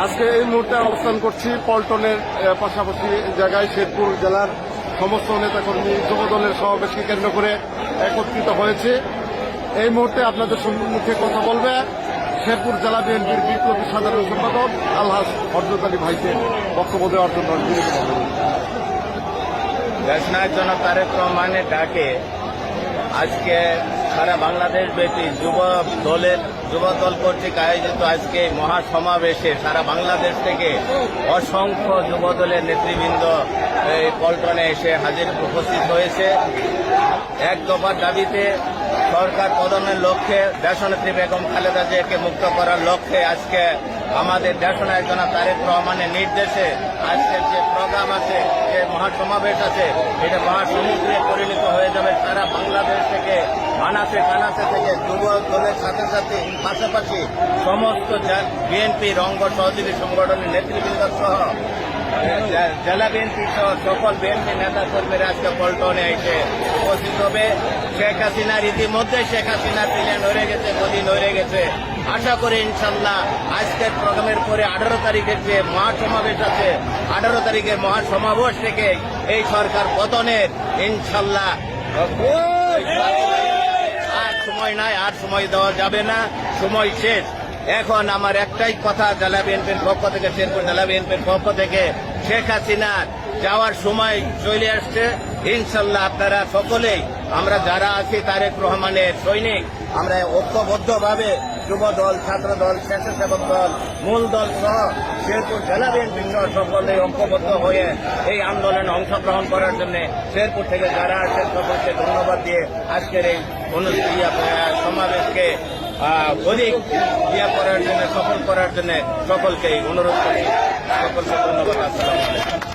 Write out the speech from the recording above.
আজকে এই মুহূর্তে অবস্থান করছি পল্টনের পাশাপাশি জায়গায় শেরপুর জেলার সমস্ত নেতাকর্মী, যুবদলের সমাবেশকে কেন্দ্র করে একত্রিত হয়েছে এই মুহূর্তে আপনাদের সম্মুখে কথা বলবে শেরপুর জেলা বিএনপির বিপ্লবী সাধারণ সম্পাদক আলহাজ হরজত আলী ভাইকে বক্তব্য দেওয়ার জন্য। দেশনায়ক জনক তারেক রহমানের ডাকে আজকে সারা বাংলাদেশ ব্যাপী যুব দলের, যুব দল কর্তৃক আয়োজিত আজকে মহাসমাবেশে সারা বাংলাদেশ থেকে অসংখ্য যুব দলের নেতৃবৃন্দ এই পল্টনে এসে হাজির উপস্থিত হয়েছে। এক দফার দাবিতে সরকার পতনের লক্ষ্যে দেশনেত্রী বেগম খালেদা জিয়াকে মুক্ত করার লক্ষ্যে আজকে আমাদের দেশনায়ক জনাব তারেক রহমানের নির্দেশে আজকের যে প্রোগ্রাম আছে, যে মহাসমাবেশ আছে, এটা মহাসমুদ্রে পরিণত হয়ে যাবে সারা বাংলাদেশ থেকে। আনাচে কানাচে থেকে যুব দলের সাথে সাথে পাশাপাশি সমস্ত বিএনপি রঙ্গ সহযোগী সংগঠনের নেতৃবৃন্দ সহ জেলা বিএনপি সহ সকল বিএনপি নেতা কর্মীরা আজকে পল্টনে এসে উপস্থিত হবে। শেখ হাসিনার ইতিমধ্যে শেখ হাসিনার প্লেন হয়ে গেছে গদিন হয়ে গেছে। আশা করি ইনশাল্লাহ আজকের প্রোগ্রামের পরে আঠারো তারিখের যে মহাসমাবেশ আছে, আঠারো তারিখের মহাসমাবেশ থেকে এই সরকার পতনের ইনশাল্লাহ সময় নাই, আর সময় দেওয়া যাবে না, সময় শেষ। এখন আমার একটাই কথা, জেলা বিএনপির পক্ষ থেকে, শেরপুর জেলা বিএনপির পক্ষ থেকে, শেখ হাসিনা যাওয়ার সময় চলে আসছে। ইনশাল্লাহ আপনারা সকলেই, আমরা যারা আছি, তারেক রহমানের সৈনিক আমরা ঐক্যবদ্ধভাবে যুব দল ছাত্র দল স্বেচ্ছাসেবক দল, মূল দল সহ শেরপুর জেলা বিএনপি সহ সকলে ঐক্যবদ্ধ হয়ে এই আন্দোলনে অংশগ্রহণ করার জন্য শেরপুর থেকে যারা আসছেন সকলকে ধন্যবাদ দিয়ে আজকের এই সমাবেশকে অধিক ইয়া করার জন্য, সফল করার জন্য সকলকে অনুরোধ করি। সকলকে ধন্যবাদ। আসসালামু